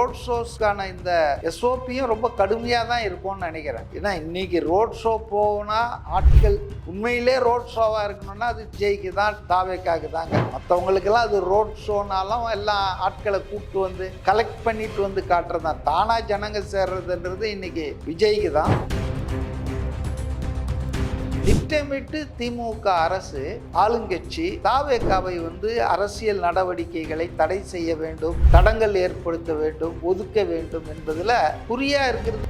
Road ஷோஸ்க்கான இந்த எஸ்ஓபியும் ரொம்ப கடுமையாக தான் இருக்கும்னு நினைக்கிறேன். ஏன்னா இன்னைக்கு ரோட் ஷோ போனால் ஆட்கள் உண்மையிலே ரோட் ஷோவாக இருக்கணும்னா அது ஜெய்க்கு தான் தாவேக்காக்கு தாங்க. மற்றவங்களுக்கெல்லாம் அது ரோட் ஷோனாலும் எல்லாம் ஆட்களை கூப்பிட்டு வந்து கலெக்ட் பண்ணிட்டு வந்து காட்டுறது தான். தானாக ஜனங்க சேர்றதுன்றது இன்னைக்கு விஜய்க்கு தான். திட்டமிட்டு திமுக அரசு ஆளுங்கட்சி தாவேக்காவை வந்து அரசியல் நடவடிக்கைகளை தடை செய்ய வேண்டும் தடங்கள் ஏற்படுத்த வேண்டும் ஒதுக்க வேண்டும் என்பதில் குறியா இருக்கிறது.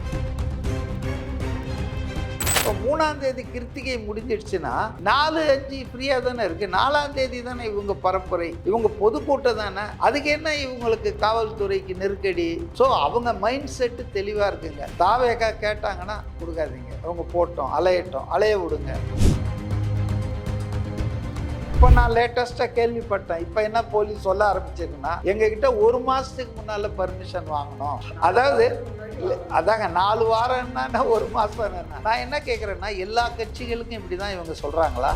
இப்போ மூணாம் தேதி கிருத்திகை முடிஞ்சிடுச்சுன்னா நாலு அஞ்சு ஃப்ரீயாக தானே இருக்கு. நாலாம் தேதி தானே இவங்க பரப்புரை. இவங்க பொதுக்கூட்டம் தானே. அதுக்கு என்ன இவங்களுக்கு காவல்துறைக்கு நெருக்கடி? ஸோ அவங்க மைண்ட் செட்டு தெளிவாக இருக்குங்க. தாவேக்கா கேட்டாங்கன்னா கொடுக்காதீங்க. அவங்க போட்டோம் அலையட்டும். அலைய விடுங்க. இப்போ நான் லேட்டஸ்ட்டாக கேள்விப்பட்டேன். இப்போ என்ன போலீஸ் சொல்ல ஆரம்பிச்சிருக்குன்னா எங்ககிட்ட ஒரு மாதத்துக்கு முன்னால் பர்மிஷன் வாங்கணும். அதாவது இல்லை அதாங்க நாலு வாரம் என்னன்னா ஒரு மாதம் என்ன நான் என்ன கேட்குறேன்னா எல்லா கட்சிகளுக்கும் இப்படி தான் இவங்க சொல்கிறாங்களா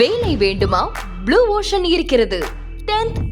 வேலை வேண்டுமா? ப்ளூ ஓஷன் இருக்கிறது. 10th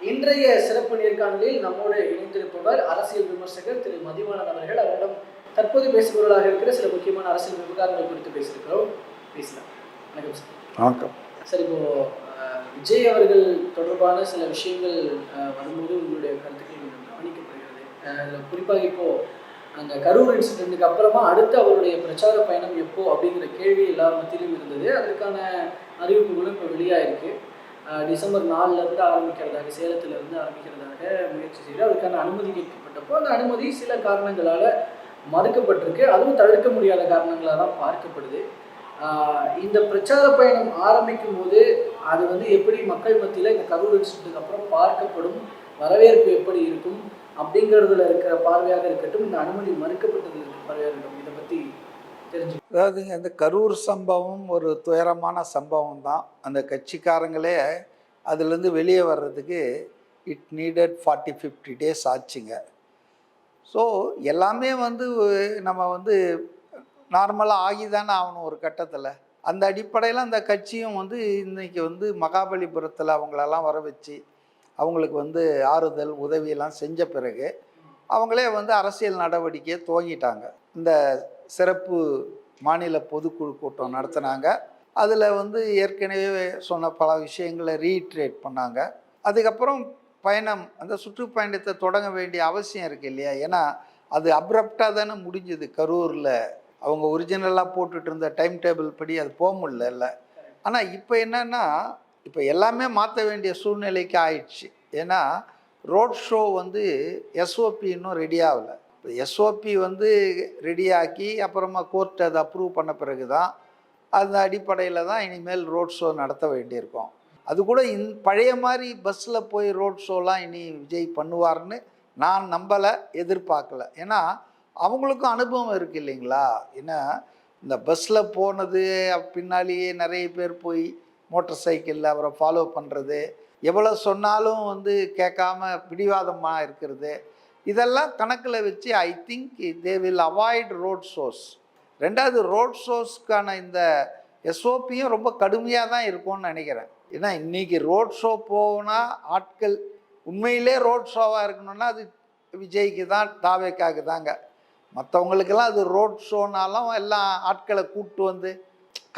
இன்றைய சிறப்பு நேர்காணலில் நம்மோடு இணைந்திருப்பவர் அரசியல் விமர்சகர் திரு மதிவாணன் அவர்கள். அவரிடம் தற்போது பேசுபவர்களாக இருக்கிற சில முக்கியமான அரசியல் விவகாரங்கள் குறித்து பேசியிருக்கிறோம். பேசலாம். வணக்கம் சார். வணக்கம். சார் இப்போ விஜய் அவர்கள் தொடர்பான சில விஷயங்கள் வரும்போது உங்களுடைய கருத்துக்கள் கவனிக்கப்படுகிறது. அஹ், இதுல குறிப்பாக இப்போ அந்த கரூர் இன்சிடென்ட்டுக்கு அப்புறமா அடுத்து அவருடைய பிரச்சார பயணம் எப்போ அப்படிங்கிற கேள்வி எல்லார் மத்தியிலும் இருந்தது. அதற்கான அறிவிப்புகளும் இப்போ வெளியாயிருக்கு. டிசம்பர் நாலுலேருந்து ஆரம்பிக்கிறதாக சேலத்துல இருந்து ஆரம்பிக்கிறதாக முயற்சி செய்து அதுக்கான அனுமதி கேட்கப்பட்டப்போ அந்த அனுமதி சில காரணங்களால் மறுக்கப்பட்டிருக்கு. அதுவும் தவிர்க்க முடியாத காரணங்களாக தான் பார்க்கப்படுது. இந்த பிரச்சார பயணம் ஆரம்பிக்கும் போது அது வந்து எப்படி மக்கள் மத்தியில் இந்த கரூர் இன்ஸ்டியூட்டுக்கு அப்புறம் பார்க்கப்படும் வரவேற்பு எப்படி இருக்கும் அப்படிங்கிறதுல இருக்கிற பார்வையாக இருக்கட்டும் இந்த அனுமதி மறுக்கப்பட்டதில் இருக்கிற பார்வையாக இருக்கட்டும் இதை பற்றி தெரிஞ்சு அதாவதுங்க இந்த கரூர் சம்பவம் ஒரு துயரமான சம்பவம் தான். அந்த கட்சிக்காரங்களே அதுலேருந்து வெளியே வர்றதுக்கு it needed forty fifty days ஆச்சுங்க. ஸோ எல்லாமே வந்து நம்ம வந்து நார்மலாக ஆகி தானே ஆகணும் ஒரு கட்டத்தில். அந்த அடிப்படையில் அந்த கட்சியும் வந்து இன்றைக்கி வந்து மகாபலிபுரத்தில் அவங்களெல்லாம் வர வச்சு அவங்களுக்கு வந்து ஆறுதல் உதவியெல்லாம் செஞ்ச பிறகு அவங்களே வந்து அரசியல் நடவடிக்கையை துவங்கிட்டாங்க. இந்த சிறப்பு மாநில பொதுக்குழு கூட்டம் நடத்தினாங்க. அதில் வந்து ஏற்கனவே சொன்ன பல விஷயங்களை ரீட்ரேட் பண்ணாங்க. அதுக்கப்புறம் பயணம் அந்த சுற்றுப்பயணத்தை தொடங்க வேண்டிய அவசியம் இருக்குது இல்லையா? ஏன்னா அது அப்ரப்டாக தானே முடிஞ்சுது. கரூரில் அவங்க ஒரிஜினலாக போட்டுட்டு இருந்த டைம் டேபிள் படி அது போக முடியல ஆனால் இப்போ என்னன்னா இப்போ எல்லாமே மாற்ற வேண்டிய சூழ்நிலைக்கு ஆயிடுச்சு. ஏன்னா ரோட் ஷோ வந்து எஸ்ஓபி இன்னும் ரெடி ஆகலை. எஸ்ஓபி வந்து ரெடியாக்கி அப்புறமா கோர்ட் அதை அப்ரூவ் பண்ண பிறகு தான் அந்த அடிப்படையில் தான் இனிமேல் ரோட் ஷோ நடத்த வேண்டியிருக்கும். அது கூட இந் பழைய மாதிரி பஸ்ஸில் போய் ரோட் ஷோலாம் இனி விஜய் பண்ணுவார்னு நான் நம்பலை எதிர்பார்க்கல. ஏன்னா அவங்களுக்கும் அனுபவம் இருக்குது இல்லைங்களா? ஏன்னா இந்த பஸ்ஸில் போனது பின்னாலேயே நிறைய பேர் போய் மோட்டர் சைக்கிளில் அவரை ஃபாலோ பண்ணுறது எவ்வளோ சொன்னாலும் வந்து கேட்காம பிடிவாதமாக இருக்கிறது இதெல்லாம் கணக்கில் வச்சு I think they will avoid road shows ரெண்டாவது ரோட் ஷோஸ்க்கான இந்த எஸ்ஓபியும் ரொம்ப கடுமையாக தான் இருக்கும்னு நினைக்கிறேன். ஏன்னா இன்றைக்கி ரோட் ஷோ போனால் ஆட்கள் உண்மையிலே ரோட் ஷோவாக இருக்கணும்னா அது விஜய்க்கு தான் தாவேக்காக்கு தாங்க. மற்றவங்களுக்கெல்லாம் அது ரோட் ஷோனாலும் எல்லாம் ஆட்களை கூப்பிட்டு வந்து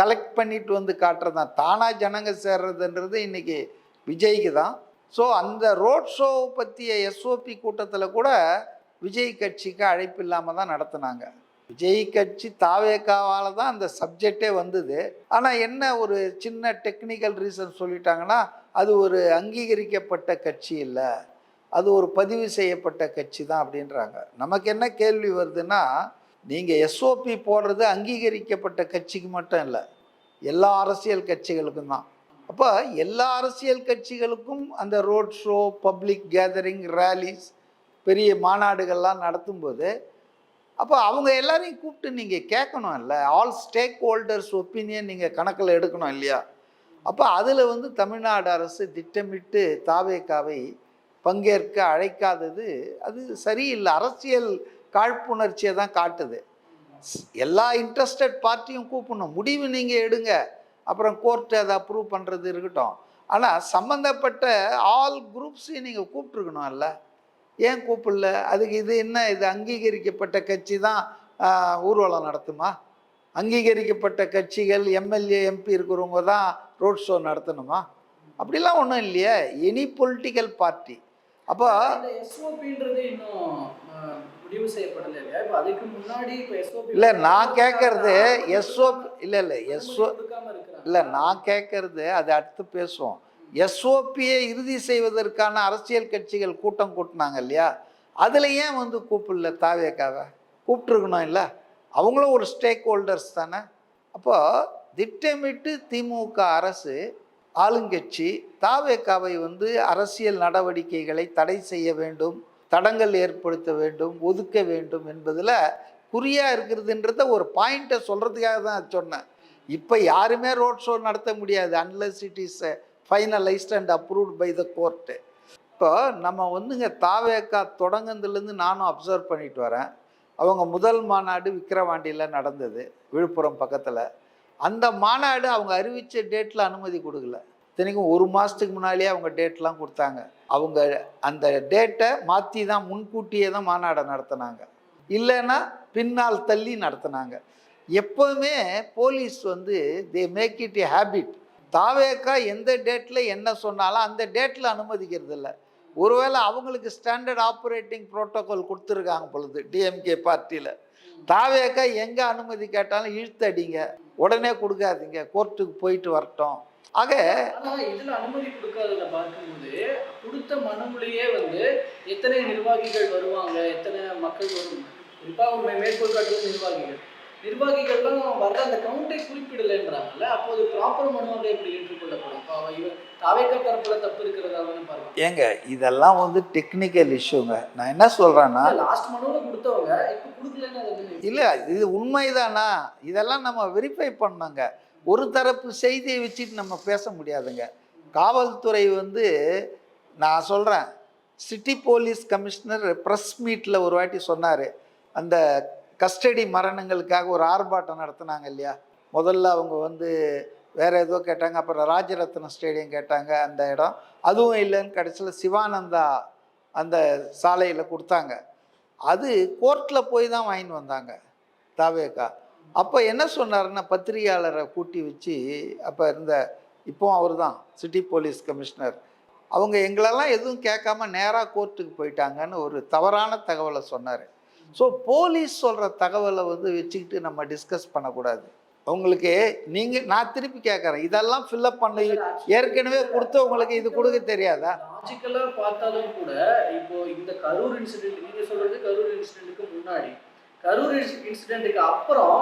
கலெக்ட் பண்ணிட்டு வந்து காட்டுறது தான் தானாக ஜனங்க சேர்றதுன்றது இன்றைக்கி விஜய்க்கு தான். ஸோ அந்த ரோட் ஷோ பற்றிய எஸ்ஓபி கூட்டத்தில் கூட விஜய் கட்சிக்கு அழைப்பு இல்லாமல் தான் நடத்துனாங்க. விஜய் கட்சி தாவேக்காவால் தான் அந்த சப்ஜெக்டே வந்தது. ஆனால் என்ன ஒரு சின்ன டெக்னிக்கல் ரீசன் சொல்லிட்டாங்கன்னா அது ஒரு அங்கீகரிக்கப்பட்ட கட்சி இல்லை. அது ஒரு பதிவு செய்யப்பட்ட கட்சி தான் அப்படின்றாங்க. நமக்கு என்ன கேள்வி வருதுன்னா நீங்கள் எஸ்ஓபி போடுறது அங்கீகரிக்கப்பட்ட கட்சிக்கு மட்டும் இல்லை எல்லா அரசியல் கட்சிகளுக்கும் தான். அப்போ எல்லா அரசியல் கட்சிகளுக்கும் அந்த road show public gathering rallies பெரிய மாநாடுகள்லாம் நடத்தும்போது அப்போ அவங்க எல்லாரையும் கூப்பிட்டு நீங்கள் கேட்கணும் இல்லை? ஆல் ஸ்டேக் ஹோல்டர்ஸ் ஒப்பீனியன் நீங்கள் கணக்கில் எடுக்கணும் இல்லையா? அப்போ அதில் வந்து தமிழ்நாடு அரசு திட்டமிட்டு தாவேக்காவை பங்கேற்க அழைக்காதது அது சரியில்லை. அரசியல் காழ்ப்புணர்ச்சியை தான் காட்டுது. எல்லா இன்ட்ரெஸ்டட் பார்ட்டியும் கூப்பிடணும். முடிவு நீங்கள் எடுங்க. அப்புறம் கோர்ட்டு அதை அப்ரூவ் பண்ணுறது இருக்கட்டும். ஆனால் சம்மந்தப்பட்ட ஆல் குரூப்ஸையும் நீங்கள் கூப்பிட்ருக்கணும்ல ஏன் கூப்பிடல? அதுக்கு இது என்ன? இது அங்கீகரிக்கப்பட்ட கட்சி தான் ஊர்வலம் நடத்துமா? அங்கீகரிக்கப்பட்ட கட்சிகள் எம்எல்ஏ எம்பி இருக்கிறவங்க தான் ரோட் ஷோ நடத்தணுமா? அப்படிலாம் ஒன்றும் இல்லையே. எனி பொலிட்டிக்கல் பார்ட்டி அப்போ முடிவு செய்யப்படலை இப்போ அதுக்கு முன்னாடி இப்போ எஸ்ஓபி இல்லை நான் கேட்கறது எஸ்ஓ இல்லை இல்லை எஸ்ஓ இல்லை நான் கேட்கறது அது அடுத்து பேசுவோம். எஸ்ஓபியை இறுதி செய்வதற்கான அரசியல் கட்சிகள் கூட்டம் கூட்டினாங்க இல்லையா? அதில் ஏன் வந்து கூப்பிடல தாவேக்காவை? கூப்பிட்ருக்கணும் இல்லை. அவங்களும் ஒரு ஸ்டேக் ஹோல்டர்ஸ் தானே. அப்போ திட்டமிட்டு திமுக அரசு ஆளுங்கட்சி தாவேக்காவை வந்து அரசியல் நடவடிக்கைகளை தடை செய்ய வேண்டும். தடங்கள் ஏற்படுத்த வேண்டும் ஒதுக்க வேண்டும் என்பதில் குறியாக இருக்கிறதுன்றத ஒரு பாயிண்ட்டை சொல்கிறதுக்காக தான் சொன்னேன். இப்போ யாருமே ரோட் ஷோ நடத்த முடியாது unless it is finalised and approved by the court இப்போ நம்ம வந்துங்க தாவேக்கா தொடங்குனதுலேருந்து நானும் அப்சர்வ் பண்ணிட்டு வரேன். அவங்க முதல் மாநாடு விக்கிரவாண்டியில் நடந்தது விழுப்புரம் பக்கத்தில். அந்த மாநாடு அவங்க அறிவித்த டேட்டில் அனுமதி கொடுக்கல. இத்தனைக்கும் ஒரு மாதத்துக்கு முன்னாலேயே அவங்க டேட்லாம் கொடுத்தாங்க. அவங்க அந்த டேட்டை மாற்றி தான் முன்கூட்டியே தான் மாநாடை நடத்தினாங்க. இல்லைன்னா பின்னால் தள்ளி நடத்தினாங்க. எப்போவுமே போலீஸ் வந்து they make it a habit தாவேக்கா எந்த டேட்டில் என்ன சொன்னாலும் அந்த டேட்டில் அனுமதிக்கிறது இல்லை. ஒருவேளை அவங்களுக்கு ஸ்டாண்டர்ட் ஆப்ரேட்டிங் ப்ரோட்டோக்கால் கொடுத்துருக்காங்க பொழுது டிஎம்கே பார்ட்டியில் தாவேக்கா எங்கே அனுமதி கேட்டாலும் இழுத்தடிங்க. உடனே கொடுக்காதீங்க. கோர்ட்டுக்கு போயிட்டு வரட்டும். ஆக இதுல அனுமதி கொடுக்காதத பார்க்கும்போது கொடுத்த மனுவிலேயே வந்து எத்தனை நிர்வாகிகள் வருவாங்க எத்தனை மக்கள் வரும். குறிப்பா மே- மேற்கோள் காட்டுவது நிர்வாகிகள். நிர்வாகிகள்லாம் வர்ற அந்த கவுண்டை குறிப்பிடலைன்றாங்கல்ல அப்போது ப்ராப்பர் மனுவாக எப்படி ஏற்றுக்கொள்ளப்படும்? இப்போ தாவேக்கா தரப்புல தப்பு இருக்கிறதா தானே பாருங்க ஏங்க இதெல்லாம் வந்து டெக்னிக்கல் இஷ்யூங்க நான் என்ன சொல்கிறேன்னா லாஸ்ட் மனுவில் கொடுத்தவங்க இப்போ கொடுக்கலன்னு இல்லை இது உண்மைதானா? இதெல்லாம் நம்ம வெரிஃபை பண்ணோங்க ஒரு தரப்பு செய்தியை வச்சுட்டு நம்ம பேச முடியாதுங்க. காவல்துறை வந்து நான் சொல்கிறேன் சிட்டி போலீஸ் கமிஷனர் ப்ரெஸ் மீட்டில் ஒரு வாட்டி சொன்னார். அந்த கஸ்டடி மரணங்களுக்காக ஒரு ஆர்ப்பாட்டம் நடத்துனாங்க இல்லையா? முதல்ல அவங்க வந்து வேற ஏதோ கேட்டாங்க அப்புறம் ராஜரத்னம் ஸ்டேடியம் கேட்டாங்க அந்த இடம். அதுவும் இல்லைன்னு கடைசியில் சிவானந்தா அந்த சாலையில் கொடுத்தாங்க. அது கோர்ட்டில் போய் தான் வாங்கிட்டு வந்தாங்க தாவேக்கா. அப்போ என்ன சொன்னாருன்னா பத்திரிகையாளரை கூட்டி வச்சு அப்போ இருந்த இப்போ அவர் தான் சிட்டி போலீஸ் கமிஷனர். அவங்க எங்களெல்லாம் எதுவும் கேட்காம நேராக கோர்ட்டுக்கு போயிட்டாங்கன்னு ஒரு தவறான தகவலை சொன்னார். ஸோ போலீஸ் சொல்கிற தகவலை வந்து வச்சுக்கிட்டு நம்ம டிஸ்கஸ் பண்ணக்கூடாது. உங்களுக்கு நீங்கள் நான் திருப்பி கேட்குறேன். இதெல்லாம் ஃபில்அப் பண்ண ஏற்கனவே கொடுத்தவங்களுக்கு இது கொடுக்க தெரியாதா? லாஜிக்கலா பார்த்தாலும் கூட இப்போ இந்த கரூர் இன்சிடென்ட் நீங்க சொல்றது கரூர் இன்சிடென்ட்டுக்கு முன்னாடி கரூர் இன்சிடென்ட்டுக்கு அப்புறம்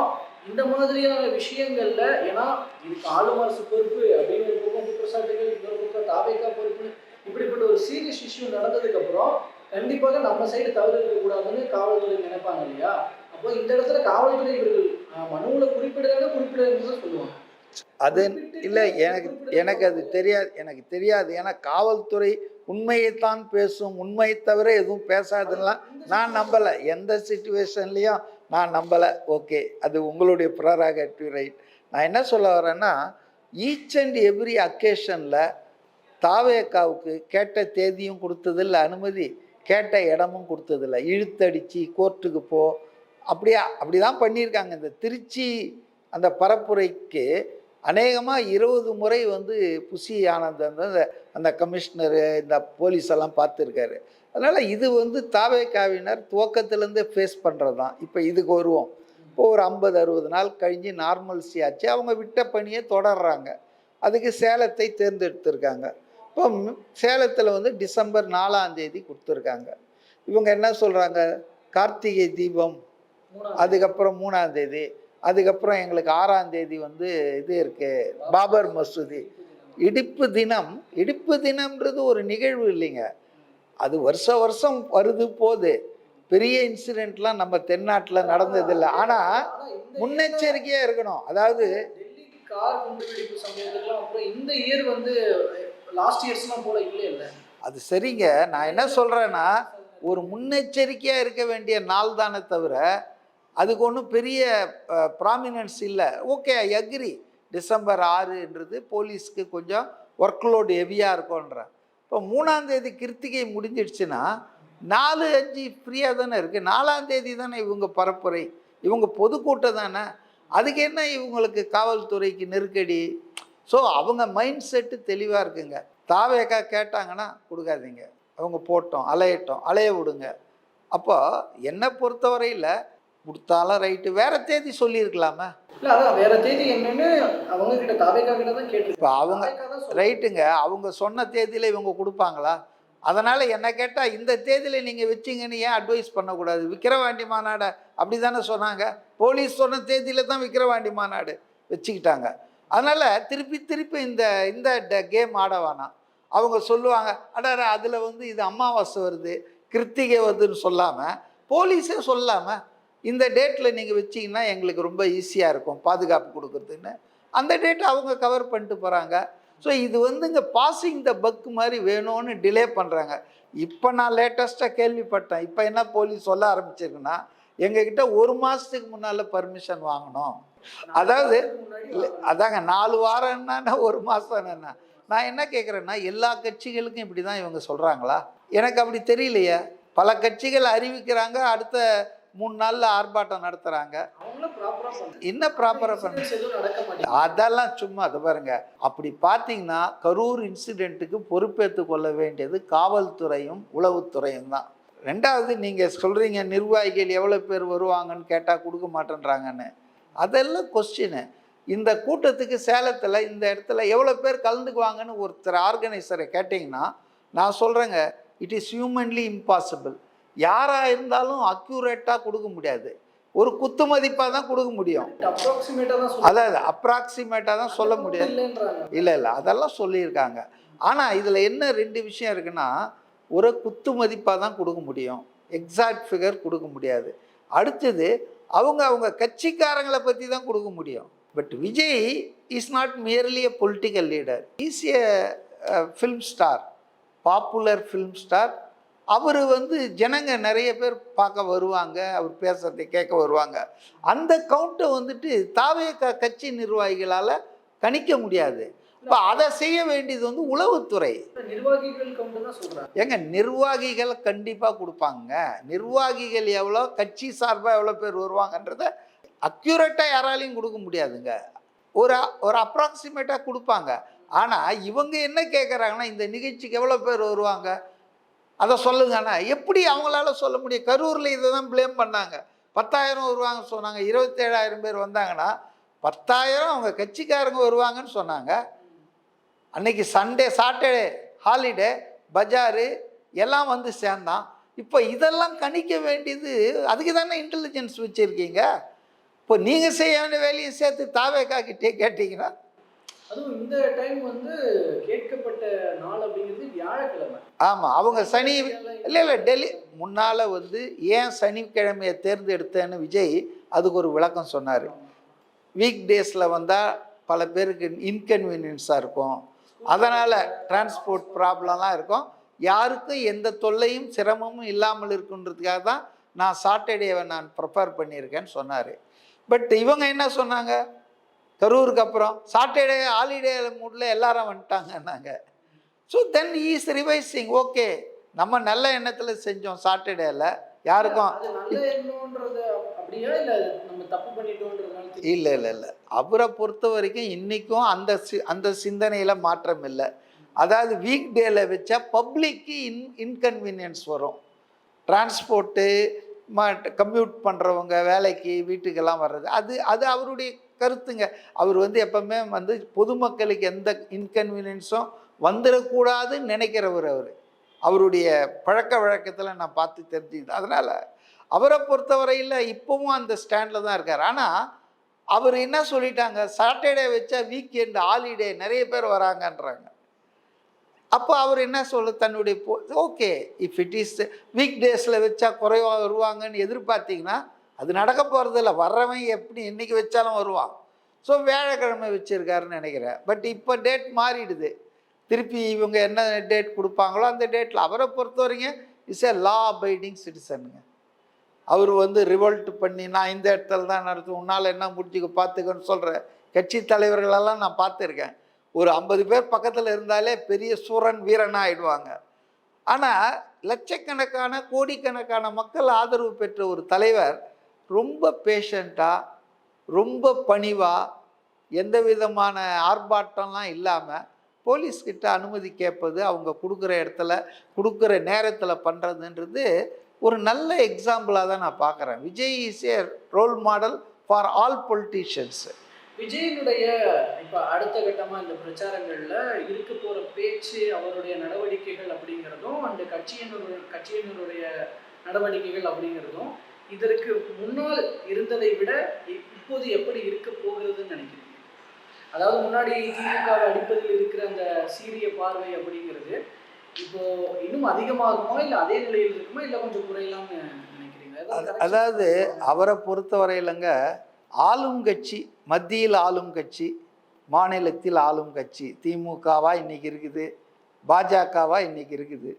இந்த மாதிரியான விஷயங்கள்ல ஏன்னா இதுக்கு ஆளும் அரசு பொறுப்பு அப்படின்னு ஒரு பக்கம் குற்றச்சாட்டுகள் இன்னொரு பக்கம் தாவேக்கா பொறுப்பு இப்படிப்பட்ட ஒரு சீரியஸ் இஷ்யூ நடந்ததுக்கு அப்புறம் கண்டிப்பாக நம்ம சைடு தவறு இருக்கக்கூடாதுன்னு காவல்துறை நினைப்பாங்க இல்லையா? அப்போ இந்த இடத்துல காவல்துறை இவர்கள் மனுவுல குறிப்பிடலன்னு தான் சொல்லுவாங்க. அது இல்லை எனக்கு எனக்கு அது தெரியாது எனக்கு தெரியாது. ஏன்னா காவல்துறை உண்மையைத்தான் பேசும் உண்மையை தவிர எதுவும் பேசாதுன்னா நான் நம்பலை. எந்த சுச்சுவேஷன்லேயும் நான் நம்பலை. ஓகே அது உங்களுடைய ப்ரராகட்டிவ் ரைட் நான் என்ன சொல்ல வரேன்னா ஈச் அண்ட் எவ்ரி அக்கேஷனில் தாவேக்காவுக்கு கேட்ட தேதியும் கொடுத்ததில்ல அனுமதி கேட்ட இடமும் கொடுத்ததில்ல. இழுத்தடிச்சு கோர்ட்டுக்கு போ அப்படியா? அப்படி தான் பண்ணியிருக்காங்க. இந்த திருச்சி அந்த பரப்புரைக்கு அநேகமாக இருபது முறை வந்து புசி ஆனந்த் அந்த அந்த கமிஷனரு இந்த போலீஸ் எல்லாம் பார்த்துருக்காரு. அதனால் இது வந்து தாவேக்காவினர் துவக்கத்துலேருந்தே ஃபேஸ் பண்ணுறது தான் இப்போ இதுக்கு வருவோம். இப்போ ஒரு ஐம்பது அறுபது நாள் கழிஞ்சு நார்மல்சி ஆச்சு. அவங்க விட்ட பணியை தொடர்றாங்க. அதுக்கு சேலத்தை தேர்ந்தெடுத்திருக்காங்க. இப்போ சேலத்தில் வந்து டிசம்பர் நாலாம் தேதி கொடுத்துருக்காங்க. இவங்க என்ன சொல்கிறாங்க கார்த்திகை தீபம் அதுக்கப்புறம் மூணாம் தேதி. அதுக்கப்புறம் எங்களுக்கு ஆறாம் தேதி வந்து இது இருக்கு பாபர் மசூதி. இடிப்பு தினம் இடிப்பு தினம்ன்றது ஒரு நிகழ்வு இல்லைங்க. அது வருஷ வருஷம் வருது போகுது. பெரிய இன்சிடெண்ட்லாம் நம்ம தென்னாட்டில் நடந்ததில்லை. ஆனால் முன்னெச்சரிக்கையாக இருக்கணும். அதாவது டெல்லி கார் குண்டுவெடிப்பு சம்பவத்துக்குலாம் அப்புறம் இந்த இயர் வந்து லாஸ்ட் இயர்ஸ்லாம் போல இல்லை இல்லை அது சரிங்க. நான் என்ன சொல்கிறேன்னா ஒரு முன்னெச்சரிக்கையாக இருக்க வேண்டிய நாள் தானே தவிர அதுக்கு ஒன்றும் பெரிய ப்ராமினன்ஸ் இல்லை. ஓகே ஐ அக்ரி டிசம்பர் ஆறுன்றது போலீஸ்க்கு கொஞ்சம் ஒர்க் லோடு ஹெவியாக இருக்கும்ன்றேன் இப்போ மூணாந்தேதி கிருத்திகை முடிஞ்சிடுச்சுன்னா நாலு அஞ்சு ஃப்ரீயாக தானே இருக்குது நாலாந்தேதி தானே இவங்க பரப்புரை. இவங்க பொதுக்கூட்டம் தானே. அதுக்கு என்ன இவங்களுக்கு காவல்துறைக்கு நெருக்கடி? ஸோ அவங்க மைண்ட் செட்டு தெளிவாக இருக்குங்க. தாவேக்கா கேட்டாங்கன்னா கொடுக்காதீங்க. அவங்க போட்டோம் அலையட்டும் அலைய விடுங்க. அப்போ என்னை பொறுத்தவரையில் கொடுத்தாலும் ரைட்டு. வேற தேதி சொல்லியிருக்கலாமே. இல்ல அதான் வேற தேதி என்னன்னு அவங்க கிட்ட தாவேக்கா கிட்ட தான் கேட்டிருக்கேன் இப்போ அவங்க. ரைட்டுங்க அவங்க சொன்ன தேதியில் இவங்க கொடுப்பாங்களா? அதனால் என்ன கேட்டால் இந்த தேதியில் நீங்கள் வச்சிங்கன்னு ஏன் அட்வைஸ் பண்ணக்கூடாது? விக்கிரவாண்டி மாநாடை அப்படி தானே சொன்னாங்க. போலீஸ் சொன்ன தேதியில் தான் விக்கிரவாண்டி மாநாடு வச்சுக்கிட்டாங்க. அதனால் திருப்பி திருப்பி இந்த இந்த கேம் ஆட வேணாம். அவங்க சொல்லுவாங்க அடார அதில் வந்து இது அமாவாசை வருது கிருத்திகை வருதுன்னு சொல்லாமல் போலீஸே சொல்லாமல் இந்த டேட்டில் நீங்கள் வச்சிங்கன்னா எங்களுக்கு ரொம்ப ஈஸியாக இருக்கும் பாதுகாப்பு கொடுக்குறதுன்னு. அந்த டேட்டை அவங்க கவர் பண்ணிட்டு போகிறாங்க ஸோ இது வந்துங்க பாசிங் த பக் மாதிரி வேணும்னு டிலே பண்ணுறாங்க இப்போ நான் லேட்டஸ்ட்டாக கேள்விப்பட்டேன். இப்போ என்ன போலீஸ் சொல்ல ஆரம்பிச்சிருக்குன்னா எங்ககிட்ட ஒரு மாதத்துக்கு முன்னால் பர்மிஷன் வாங்கணும். அதாவது அதாங்க நாலு வாரம் என்னன்னா ஒரு மாதம் என்ன நான் என்ன கேட்குறேன்னா எல்லா கட்சிகளுக்கும் இப்படி தான் இவங்க சொல்கிறாங்களா எனக்கு அப்படி தெரியலையே. பல கட்சிகள் அறிவிக்கிறாங்க அடுத்த மூணு நாளில் ஆர்ப்பாட்டம் நடத்துகிறாங்க என்ன ப்ராப்பராக பண்ண அதெல்லாம் சும்மா அது பாருங்க. அப்படி பார்த்தீங்கன்னா கரூர் இன்சிடெண்ட்டுக்கு பொறுப்பேற்று கொள்ள வேண்டியது காவல்துறையும் உளவுத்துறையும் தான். ரெண்டாவது நீங்கள் சொல்கிறீங்க நிர்வாகிகள் எவ்வளோ பேர் வருவாங்கன்னு கேட்டால் கொடுக்க மாட்டேன்றாங்கன்னு. அதெல்லாம் கொஸ்டின் இந்த கூட்டத்துக்கு சேலத்தில் இந்த இடத்துல எவ்வளோ பேர் கலந்துக்குவாங்கன்னு ஒருத்தர் ஆர்கனைசரை கேட்டிங்கன்னா நான் சொல்கிறேங்க இட் இஸ் ஹியூமன்லி இம்பாசிபிள் யாராக இருந்தாலும் அக்யூரேட்டாக கொடுக்க முடியாது. ஒரு குத்து மதிப்பாக தான் கொடுக்க முடியும். அதாவது அப்ராக்சிமேட்டாக தான் சொல்ல முடியாது. இல்லை இல்லை. அதெல்லாம் சொல்லியிருக்காங்க. ஆனால் இதில் என்ன ரெண்டு விஷயம் இருக்குன்னா ஒரு குத்து மதிப்பாக தான் கொடுக்க முடியும். எக்ஸாக்ட் ஃபிகர் கொடுக்க முடியாது. அடுத்தது அவங்க அவங்க கட்சிக்காரங்களை பற்றி தான் கொடுக்க முடியும். But Vijay is not merely a political leader is a film star popular film star அவர் வந்து ஜனங்க நிறைய பேர் பார்க்க வருவாங்க அவர் பேசுறதை கேட்க வருவாங்க. அந்த கவுண்ட்டை வந்துட்டு தாவே கட்சி நிர்வாகிகளால் கணிக்க முடியாது. இப்போ அதை செய்ய வேண்டியது வந்து உளவுத்துறை. ஏங்க நிர்வாகிகள் கண்டிப்பாக கொடுப்பாங்க. நிர்வாகிகள் எவ்வளோ கட்சி சார்பாக எவ்வளோ பேர் வருவாங்கன்றத அக்யூரேட்டாக யாராலையும் கொடுக்க முடியாதுங்க. ஒரு ஒரு அப்ராக்சிமேட்டாக கொடுப்பாங்க. ஆனால் இவங்க என்ன கேட்குறாங்கன்னா இந்த நிகழ்ச்சிக்கு எவ்வளோ பேர் வருவாங்க? அதை சொல்லுங்கண்ணா எப்படி அவங்களால சொல்ல முடியும்? கரூரில் இதை தான் ப்ளேம் பண்ணாங்க. பத்தாயிரம் வருவாங்க சொன்னாங்க. இருபத்தேழாயிரம் பேர் வந்தாங்கன்னா பத்தாயிரம் அவங்க கட்சிக்காரங்க வருவாங்கன்னு சொன்னாங்க. அன்னைக்கு சண்டே சாட்டர்டே ஹாலிடே பஜாரு எல்லாம் வந்து சேர்ந்தான். இப்போ இதெல்லாம் கணிக்க வேண்டியது அதுக்கு தானே இன்டெலிஜென்ஸ் வச்சுருக்கீங்க? இப்போ நீங்கள் செய்ய வேண்டிய வேலையும் சேர்த்து தாவேக்காக்கிட்டே கேட்டிங்கன்னா அதுவும் இந்த டைம் வந்து கேட்கப்பட்ட நாள் அப்படிங்கிறது வியாழக்கிழமை. ஆமாம் அவங்க சனி இல்லை இல்லை டெல்லி முன்னால் வந்து ஏன் சனிக்கிழமையை தேர்ந்தெடுத்தேன்னு விஜய் அதுக்கு ஒரு விளக்கம் சொன்னார். வீக் டேஸில் வந்தால் பல பேருக்கு இன்கன்வீனியன்ஸாக இருக்கும். அதனால் டிரான்ஸ்போர்ட் ப்ராப்ளம்லாம் இருக்கும். யாருக்கும் எந்த தொல்லையும் சிரமமும் இல்லாமல் இருக்குன்றதுக்காக தான் நான் சாட்டர்டேவை நான் ப்ரிப்பேர் பண்ணியிருக்கேன்னு சொன்னார். பட் இவங்க என்ன சொன்னாங்க? கரூருக்கு அப்புறம் சாட்டர்டே ஹாலிடே மூடில் எல்லாரும் வந்துட்டாங்கன்னாங்க so then is revising okay நம்ம நல்ல எண்ணத்தில் செஞ்சோம் சாட்டர்டேல யாருக்கும்? இல்லை இல்லை இல்லை அவரை பொறுத்த வரைக்கும் இன்றைக்கும் அந்த சி அந்த சிந்தனையில் மாற்றம் இல்லை. அதாவது வீக் டேல வச்சா பப்ளிக்கு இன் இன்கன்வீனியன்ஸ் வரும். டிரான்ஸ்போர்ட்டு கம்யூட் பண்ணுறவங்க வேலைக்கு வீட்டுக்கெல்லாம் வர்றது. அது அது அவருடைய கருத்துங்க. அவர் வந்து எப்பவுமே வந்து பொதுமக்களுக்கு எந்த இன்கன்வீனியன்ஸும் வந்துடக்கூடாதுன்னு நினைக்கிறவர் அவர். அவருடைய பழக்க வழக்கத்தில் நான் பார்த்து தெரிஞ்சுக்கிட்டேன். அதனால் அவரை பொறுத்தவரையில் இப்போவும் அந்த ஸ்டாண்டில் தான் இருக்கார். ஆனால் அவர் என்ன சொல்லிட்டாங்க? சாட்டர்டே வச்சா எண்டு ஹாலிடே நிறைய பேர் வராங்கன்றாங்க. அப்போ அவர் என்ன சொல்ல தன்னுடைய okay if it is week டேஸில் வச்சா குறைவாக வருவாங்கன்னு எதிர்பார்த்தீங்கன்னா அது நடக்க போகிறதில்ல வர்றவன் எப்படி என்னைக்கு வச்சாலும் வருவான். ஸோ வியாழக்கிழமை வச்சுருக்காருன்னு நினைக்கிறேன். பட் இப்போ டேட் மாறிடுது. திருப்பி இவங்க என்ன டேட் கொடுப்பாங்களோ அந்த டேட்டில் அவரை பொறுத்த வரைக்கும் இஸ் ஏ லா அபைடிங் சிட்டிசனுங்க அவர் வந்து ரிவோல்ட் பண்ணி நான் இந்த இடத்துல தான் நடத்தும் உன்னால் என்ன முடிச்சுக்க பார்த்துக்கன்னு சொல்கிற கட்சி தலைவர்களெல்லாம் நான் பார்த்துருக்கேன். ஒரு ஐம்பது பேர் பக்கத்தில் இருந்தாலே பெரிய சூரன் வீரனாக ஆயிடுவாங்க ஆனால் லட்சக்கணக்கான கோடிக்கணக்கான மக்கள் ஆதரவு பெற்ற ஒரு தலைவர் ரொம்ப பேஷண்ட்டாக ரொம்ப பணிவாக எந்த விதமான ஆர்ப்பாட்டம்லாம் இல்லாமல் போலீஸ்கிட்ட அனுமதி கேட்பது அவங்க கொடுக்குற இடத்துல கொடுக்குற நேரத்தில் பண்ணுறதுன்றது ஒரு நல்ல எக்ஸாம்பிளாக தான் நான் பார்க்குறேன் Vijay is a role model for all politicians விஜயனுடைய இப்போ அடுத்த கட்டமாக இந்த பிரச்சாரங்களில் இருக்க போகிற பேச்சு அவருடைய நடவடிக்கைகள் அப்படிங்கிறதும் அந்த கட்சியினருடைய கட்சியினருடைய நடவடிக்கைகள் அப்படிங்கிறதும் இதற்கு முன்னால் இருந்ததை விட இப்போது எப்படி இருக்க போகிறதுன்னு நினைக்கிறீங்க? அதாவது முன்னாடி திமுகவை அடிப்பதில் இருக்கிற அந்த சீரிய பார்வை அப்படிங்கிறது இப்போ இன்னும் அதிகமாகுமா இல்லை அதே நிலையில் இருக்குமா இல்லை கொஞ்சம் குறையலாம்னு நினைக்கிறீங்க? அதாவது? அவரை பொறுத்தவரையிலங்க ஆளும் கட்சி மத்தியில் ஆளும் கட்சி மாநிலத்தில் ஆளும் கட்சி திமுகவா இன்னைக்கு இருக்குது பாஜகவா இன்னைக்கு இருக்குது.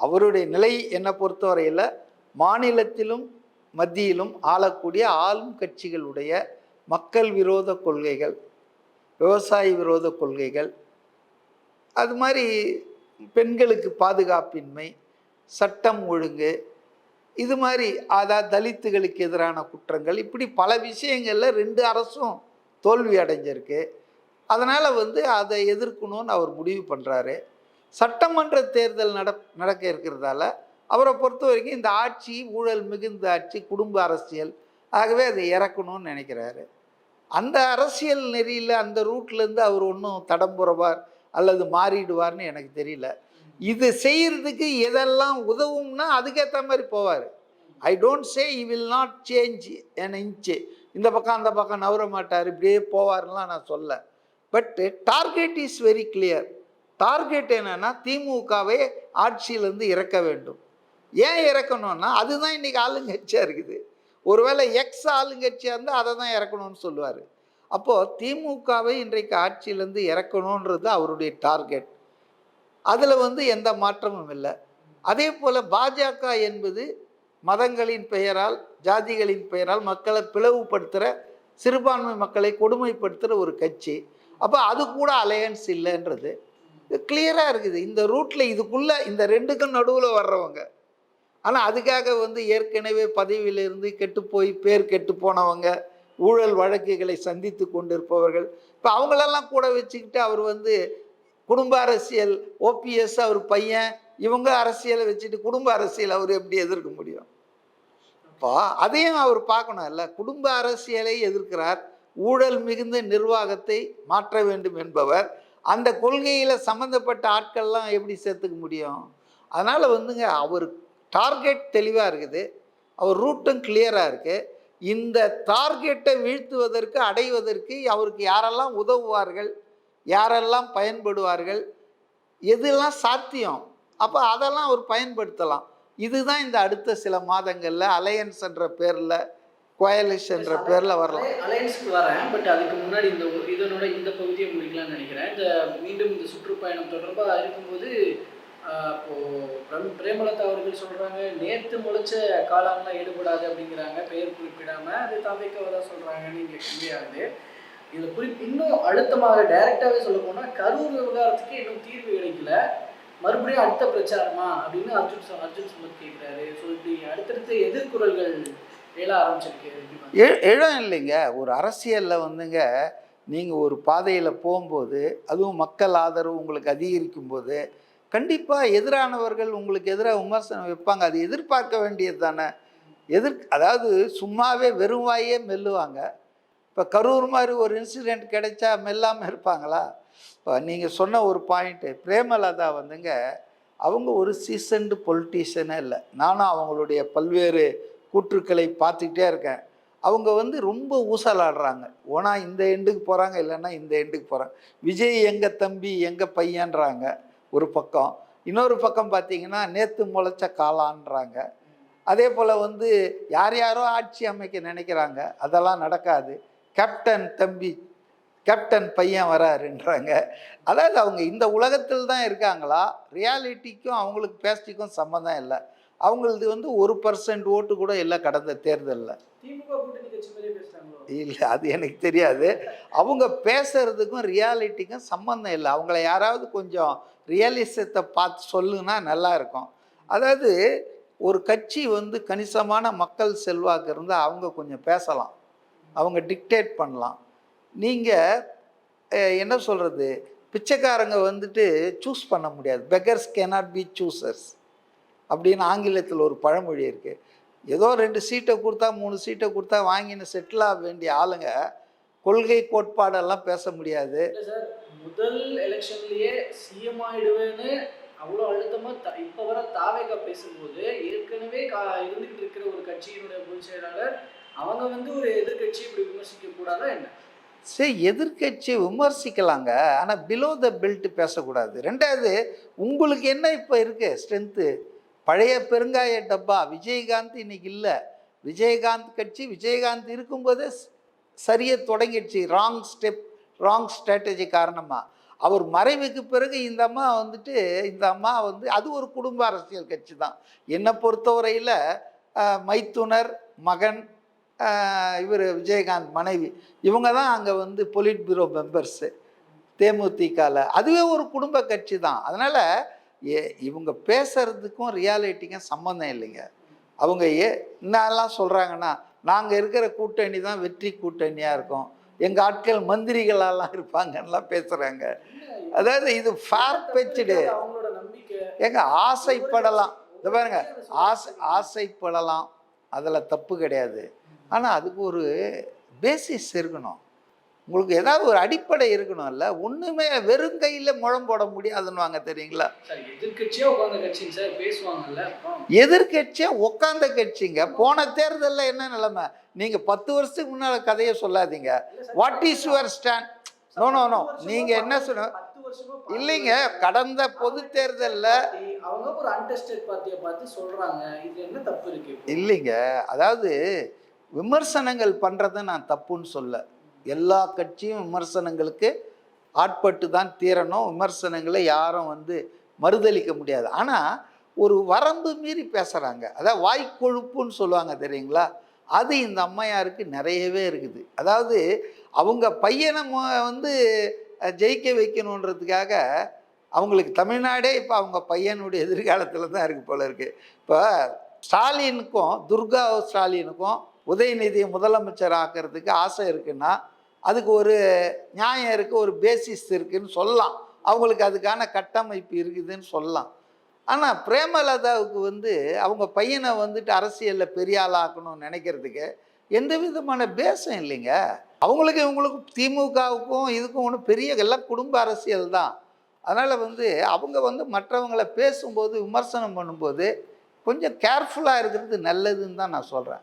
அவருடைய நிலை என்னை பொறுத்தவரையில் மாநிலத்திலும் மத்தியிலும் ஆளக்கூடிய ஆளும் கட்சிகளுடைய மக்கள் விரோத கொள்கைகள் விவசாய விரோத கொள்கைகள் அது மாதிரி பெண்களுக்கு பாதுகாப்பின்மை சட்டம் ஒழுங்கு இது மாதிரி அதாவது தலித்துகளுக்கு எதிரான குற்றங்கள் இப்படி பல விஷயங்களில் ரெண்டு அரசும் தோல்வி அடைஞ்சிருக்கு. அதனால் வந்து அதை எதிர்க்கணும்னு அவர் முடிவு பண்ணுறாரு சட்டமன்ற தேர்தல் நட நடக்க இருக்கிறதால அவரை பொறுத்த வரைக்கும் இந்த ஆட்சி ஊழல் மிகுந்த ஆட்சி குடும்ப அரசியல் ஆகவே அதை இறக்கணும்னு நினைக்கிறாரு. அந்த அரசியல் நெறியில் அந்த ரூட்லேருந்து அவர் ஒன்றும் தடம்புறவார் அல்லது மாறிடுவார்னு எனக்கு தெரியல. இது செய்கிறதுக்கு எதெல்லாம் உதவும்னா அதுக்கேற்ற மாதிரி போவார். I don't say he will not change an inch இந்த பக்கம் அந்த பக்கம் நவர மாட்டார். இப்படியே போவார்லாம் நான் சொல்ல. But target is very clear target என்னென்னா திமுகவை ஆட்சியிலேருந்து இறக்க வேண்டும். ஏன் இறக்கணும்னா அதுதான் இன்னைக்கு ஆளுங்கட்சியாக இருக்குது. ஒருவேளை எக்ஸ் ஆளுங்கட்சியாக இருந்தால் அதை தான் இறக்கணும்னு சொல்லுவார். அப்போது திமுகவை இன்றைக்கு ஆட்சியிலேருந்து இறக்கணுன்றது அவருடைய டார்கெட். அதில் வந்து எந்த மாற்றமும் இல்லை. அதே போல் பாஜக என்பது மதங்களின் பெயரால் ஜாதிகளின் பெயரால் மக்களை பிளவுபடுத்துகிற சிறுபான்மை மக்களை கொடுமைப்படுத்துகிற ஒரு கட்சி. அப்போ அது கூட அலையன்ஸ் இல்லைன்றது. கிளியராக இருக்குது. இந்த ரூட்டில் இதுக்குள்ளே இந்த ரெண்டுக்கும் நடுவில் வர்றவங்க. ஆனால் அதுக்காக வந்து ஏற்கனவே பதவியிலிருந்து கெட்டு போய் பேர் கெட்டு போனவங்க ஊழல் வழக்குகளை சந்தித்து கொண்டிருப்பவர்கள் இப்போ அவங்களெல்லாம் கூட வச்சுக்கிட்டு அவர் வந்து குடும்ப அரசியல் ஓபிஎஸ் அவர் பையன் இவங்க அரசியலை வச்சுட்டு குடும்ப அரசியல் அவர் எப்படி எதிர்க்க முடியும்? இப்போ அதையும் அவர் பார்க்கணும். இல்லை குடும்ப அரசியலை எதிர்க்கிறார். ஊழல் மிகுந்த நிர்வாகத்தை மாற்ற வேண்டும் என்பவர். அந்த கொள்கையில் சம்மந்தப்பட்ட ஆட்கள்லாம் எப்படி சேர்த்துக்க முடியும்? அதனால் வந்துங்க அவர் டார்கெட் தெளிவாக இருக்குது. அவர் ரூட்டும் கிளியராக இருக்குது இந்த டார்கெட்டை வீழ்த்துவதற்கு அடைவதற்கு அவருக்கு யாரெல்லாம் உதவுவார்கள் யாரெல்லாம் பயன்படுவார்கள் எதெல்லாம் சாத்தியம்? அப்போ அதெல்லாம் அவர் பயன்படுத்தலாம். இதுதான் இந்த அடுத்த சில மாதங்களில் அலையன்ஸ் என்ற பேரில் கோயலிஷ் என்ற பேரில் வரலாம். அலை- அலையன்ஸ்க்கு வரேன். பட் அதுக்கு முன்னாடி இந்த இதனோட இந்த பகுதியை முடிக்கலாம்னு நினைக்கிறேன். இந்த மீண்டும் இந்த சுற்றுப்பயணம் தொடர்பாக இருக்கும்போது இப்போது பிரம்- பிரேமலதா அவர்கள் சொல்கிறாங்க நேற்று முழிச்ச காலம்லாம் ஈடுபடாது அப்படிங்கிறாங்க பெயர் குறிப்பிடாம. அது தவிர்க்க தான் சொல்கிறாங்கன்னு இங்கே கம்மியாகுது. இதுல குறி இன்னும் அழுத்தமாக டைரெக்டாகவே சொல்ல போனால் கரூர் விவகாரத்துக்கு இன்னும் தீர்வு கிடைக்கல. மறுபடியும் அடுத்த பிரச்சாரமா? அப்படின்னு அர்ஜுன் ச- அர்ஜுன் சுமத் கேட்குறாரு ஸோ இப்படி அடுத்தடுத்த எதிர்குரல்கள் எழ ஆரம்பிச்சிருக்கு எழம் இல்லைங்க. ஒரு அரசியலில் வந்துங்க நீங்கள் ஒரு பாதையில் போகும்போது அதுவும் மக்கள் ஆதரவு உங்களுக்கு அதிகரிக்கும் போது கண்டிப்பாக எதிரானவர்கள் உங்களுக்கு எதிராக விமர்சனம் வைப்பாங்க. அது எதிர்பார்க்க வேண்டியது தானே. எதிர் அதாவது சும்மாவே வெறும் வாயே மெல்லுவாங்க. இப்போ கரூர் மாதிரி ஒரு இன்சிடெண்ட் கிடைச்சா மெல்லாமல் இருப்பாங்களா? இப்போ நீங்கள் சொன்ன ஒரு பாயிண்ட்டு பிரேமலதா வந்துங்க அவங்க ஒரு சீசன்டு பொலிட்டீஷியனே இல்லை. நானும் அவங்களுடைய பல்வேறு கூற்றுக்களை பார்த்துக்கிட்டே இருக்கேன். அவங்க வந்து ரொம்ப ஊசலாடுறாங்க. ஓனா இந்த எண்டுக்கு போகிறாங்க இல்லைன்னா இந்த எண்டுக்கு போகிறாங்க விஜய் எங்கள் தம்பி எங்கள் பையன்றாங்க. ஒரு பக்கம். இன்னொரு பக்கம் பார்த்தீங்கன்னா நேற்று முளைச்ச காலான்றாங்க அதே போல் வந்து யார் யாரோ ஆட்சி அமைக்க நினைக்கிறாங்க அதெல்லாம் நடக்காது. கேப்டன் தம்பி கேப்டன் பையன் வராருன்றாங்க. அதாவது அவங்க இந்த உலகத்தில் தான் இருக்காங்களா? ரியாலிட்டிக்கும் அவங்களுக்கு பேஸ்டிக்கும் சம்மந்தம் இல்லை. அவங்களது வந்து ஒரு பர்சன்ட் ஓட்டு கூட இல்லை கடந்த தேர்தலில். திமுக கூட்டணி கட்சி மாதிரியே பேசுகிறாங்க இல்லை அது எனக்கு தெரியாது. அவங்க பேசுறதுக்கும் ரியாலிட்டிக்கும் சம்மந்தம் இல்லை. அவங்கள யாராவது கொஞ்சம் ரியலிசத்தை பார்த்து சொல்லுன்னா நல்லா இருக்கும். அதாவது ஒரு கட்சி வந்து கணிசமான மக்கள் செல்வாக்கு இருந்தால் அவங்க கொஞ்சம் பேசலாம். அவங்க டிக்டேட் பண்ணலாம். நீங்கள் என்ன சொல்கிறது பிச்சைக்காரங்க வந்துட்டு சூஸ் பண்ண முடியாது. பெக்கர்ஸ் கேனாட் பி சூசர்ஸ் அப்படின்னு ஆங்கிலத்தில் ஒரு பழமொழி இருக்குது ஏதோ ரெண்டு சீட்டை கொடுத்தா மூணு சீட்டை கொடுத்தா வாங்கின்னு செட்டில் ஆக வேண்டிய ஆளுங்க கொள்கை கோட்பாடெல்லாம் பேச முடியாது. முதல் எலெக்ஷன்லயே சிஎம் ஆயிடுவேன்னு அவ்வளோ அழுத்தமா த- இப்ப வர தாவேகா பேசும்போது ஏற்கனவே இருந்துகிட்டு இருக்கிற ஒரு கட்சியினுடைய பொதுச் செயலாளர் அவங்க வந்து ஒரு எதிர்க்கட்சி இப்படி விமர்சிக்க கூடாதா என்ன? சரி எதிர்க்கட்சி விமர்சிக்கலாங்க. ஆனால் பிலோ த பெல்ட் பேசக்கூடாது. ரெண்டாவது உங்களுக்கு என்ன இப்போ இருக்கு? ஸ்ட்ரென்த்து பழைய பெருங்காய டப்பா விஜயகாந்த் இன்னைக்கு இல்லை. விஜயகாந்த் கட்சி விஜயகாந்த் இருக்கும்போதே சரியை தொடங்கிடுச்சு. ராங் ஸ்டெப் ராங் ஸ்ட்ராட்டஜி காரணமாக அவர் மறைவுக்கு பிறகு இந்த அம்மா வந்துட்டு இந்த அம்மா வந்து அது ஒரு குடும்ப அரசியல் கட்சி தான். என்னை பொறுத்தவரையில் மைத்துனர் மகன் இவர் விஜயகாந்த் மனைவி இவங்க தான் அங்கே வந்து பொலிட் பியூரோ மெம்பர்ஸு தேமுதிகவில் அதுவே ஒரு குடும்ப கட்சி தான். அதனால் ஏ இவங்க பேசுறதுக்கும் ரியாலிட்டிக்கும் சம்மந்தம் இல்லைங்க. அவங்க ஏ என்னெல்லாம் சொல்கிறாங்கன்னா நாங்கள் இருக்கிற கூட்டணி தான் வெற்றி கூட்டணியாக இருக்கும். எங்கள் ஆட்கள் மந்திரிகளெல்லாம் இருப்பாங்கன்னெலாம் பேசுகிறாங்க அதாவது இது ஃபார் பெச்சுடு ஏங்க ஆசைப்படலாம். இந்த பாருங்க ஆசை ஆசைப்படலாம். அதில் தப்பு கிடையாது. ஆனால் அதுக்கு ஒரு பேசிஸ் இருக்கணும். உங்களுக்கு ஏதாவது ஒரு அடிப்படை இருக்கணும்ல ஒன்றுமே வெறும் கையில் முழம் போட முடியாதுன்னுவாங்க தெரியுங்களா? எதிர்கட்சியாக உட்காந்த கட்சிங்க போன தேர்தலில் என்ன நிலைமை? நீங்கள் பத்து வருஷத்துக்கு முன்னால் கதையை சொல்லாதீங்க. What is your stand no no no நீங்கள் என்ன சொன்ன இல்லைங்க. கடந்த பொது தேர்தலில் அவங்க ஒரு அன்டெஸ்டட் பார்ட்டியை பார்த்து சொல்றாங்க. இது என்ன தப்பு இருக்கு? இப்போ? இல்லைங்க. அதாவது விமர்சனங்கள் பண்ணுறதை நான் தப்புன்னு சொல்ல. எல்லா கட்சியும் விமர்சனங்களுக்கு ஆட்பட்டு தான் தீரணும். விமர்சனங்களை யாரும் வந்து மறுதளிக்க முடியாது. ஆனால் ஒரு வரம்பு மீறி பேசுகிறாங்க அதாவது வாய்க்கொழுப்புன்னு சொல்லுவாங்க தெரியுங்களா? அது இந்த அம்மையாருக்கு நிறையவே இருக்குது. அதாவது அவங்க பையனை வந்து ஜெயிக்க வைக்கணுன்றதுக்காக அவங்களுக்கு தமிழ்நாடே இப்போ அவங்க பையனுடைய எதிர்காலத்தில் தான் இருக்குது போல இருக்குது இப்போ ஸ்டாலினுக்கும் துர்கா ஸ்டாலினுக்கும் உதயநிதியை முதலமைச்சர் ஆக்கிறதுக்கு ஆசை இருக்குன்னா அதுக்கு ஒரு நியாயம் இருக்குது ஒரு பேசிஸ் இருக்குதுன்னு சொல்லலாம். அவங்களுக்கு அதுக்கான கட்டமைப்பு இருக்குதுன்னு சொல்லலாம். ஆனால் பிரேமலதாவுக்கு வந்து அவங்க பையனை வந்துட்டு அரசியலில் பெரிய ஆளாக்கணும்னு நினைக்கிறதுக்கு எந்த விதமான பேசம் இல்லைங்க. அவங்களுக்கு இவங்களுக்கும் திமுகவுக்கும் இதுக்கும் ஒன்றும் பெரிய எல்லாம் குடும்ப அரசியல் தான். அதனால் வந்து அவங்க வந்து மற்றவங்களை பேசும்போது விமர்சனம் பண்ணும்போது கொஞ்சம் கேர்ஃபுல்லாக இருக்கிறது நல்லதுன்னு தான் நான் சொல்கிறேன்